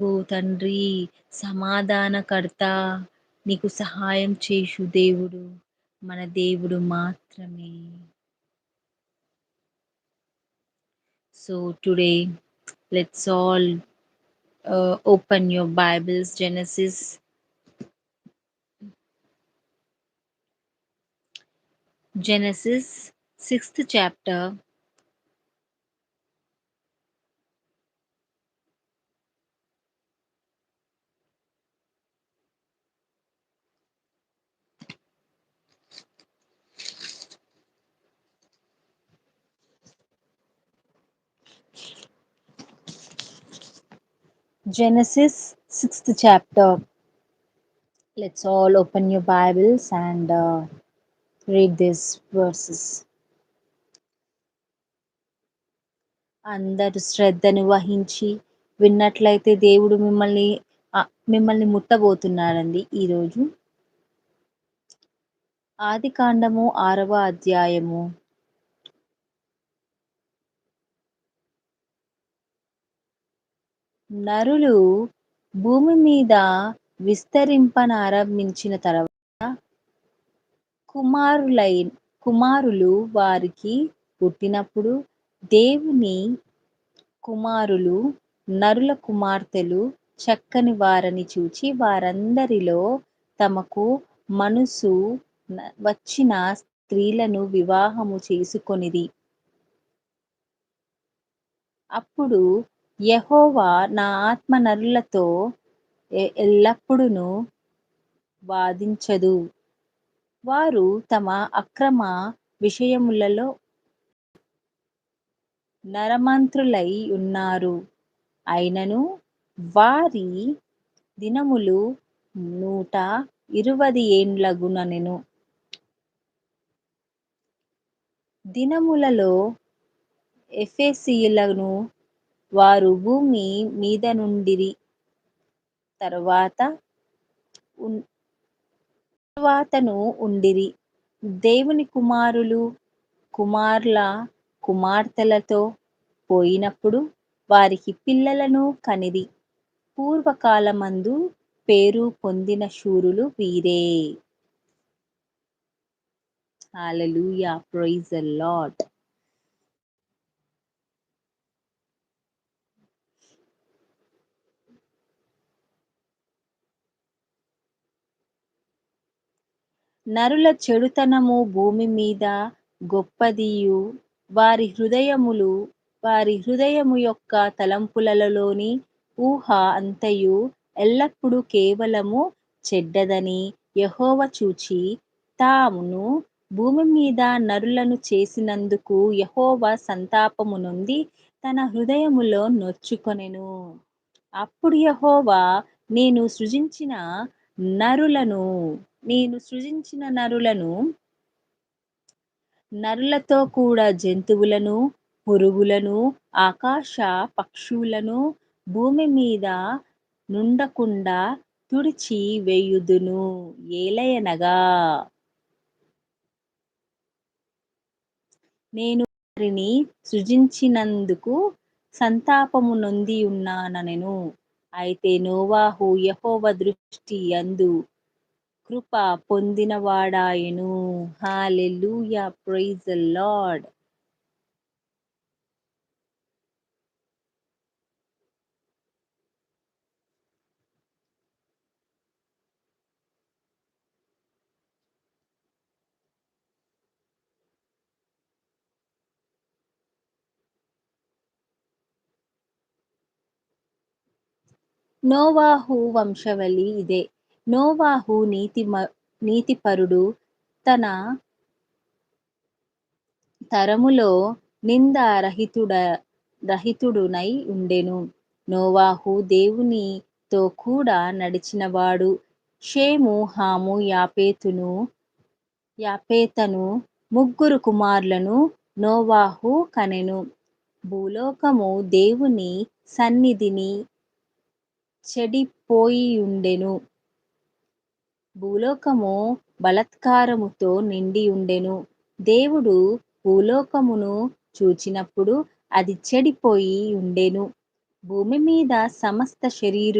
ఓ తండ్రి సమాధానకర్త నీకు సహాయం చేసు దేవుడు మన దేవుడు మాత్రమే. So today let's all open your Bibles Genesis Genesis sixth chapter Genesis, sixth chapter. Let's all open your Bibles and uh, read these verses. అందరు శ్రద్ధను వహించి విన్నట్లయితే దేవుడు మిమ్మల్ని మిమ్మల్ని ముట్టబోతున్నాడండి ఈరోజు ఆది కాండము ఆరవ అధ్యాయము నరులు భూమి మీద విస్తరింపనారంభించిన తర్వాత కుమారులై కుమారులు వారికి పుట్టినప్పుడు దేవుని కుమారులు నరుల కుమార్తెలు చక్కని వారని చూచి వారందరిలో తమకు మనసు వచ్చిన స్త్రీలను వివాహము చేసుకొనిది అప్పుడు యెహోవా నా ఆత్మ నరులతో ఎల్లప్పుడూ వాదించదు. వారు తమ అక్రమ విషయములలో నరమంత్రులై ఉన్నారు. అయినను వారి దినములు నూట ఇరవై ఏండ్లగునెను దినములలో ఎఫెసీయులను వారు భూమి మీద నుండిరి. తర్వాత తర్వాతను ఉండిరి. దేవుని కుమారులు కుమార్ల కుమార్తెలతో పోయినప్పుడు వారికి పిల్లలను కనిరి. పూర్వకాలమందు పేరు పొందిన శూరులు వీరే. హల్లెలూయా ప్రైజ్ లాట్ లార్డ్ నరుల చెడుతనము భూమి మీద గొప్పదియు. వారి హృదయములు వారి హృదయము యొక్క తలంపులలోని ఊహ అంతయు ఎల్లప్పుడూ కేవలము చెడ్డదని యహోవ చూచి తామును భూమి మీద నరులను చేసినందుకు యహోవ సంతాపము నుండి తన హృదయములో నొచ్చుకొనెను. అప్పుడు యహోవా నేను సృజించిన నరులను నేను సృజించిన నరులను నరులతో కూడా జంతువులను పురుగులను ఆకాశ పక్షులను భూమి మీద నుండకుండా తుడిచి వేయుదును. ఏలయనగా నేను వారిని సృజించినందుకు సంతాపము నొంది ఉన్నానెను అయితే నోవాహు యహోవ దృష్టి అందు కృప పొందినవాడాయను. Hallelujah praise Lord. నోవాహు వంశవళి ఇదే. నోవాహు నీతి నీతిపరుడు తన తరములో నింద రహితుడ రహితుడునై ఉండెను. నోవాహు దేవునితో కూడా నడిచినవాడు. షేము హాము యాపేతును యాపేతను ముగ్గురు కుమారులను నోవాహు కనెను. భూలోకము దేవుని సన్నిధిని చెడిపోయియుండెను భూలోకము బలాత్కారముతో నిండి ఉండెను దేవుడు భూలోకమును చూచినప్పుడు అది చెడిపోయి ఉండెను భూమి మీద సమస్త శరీరు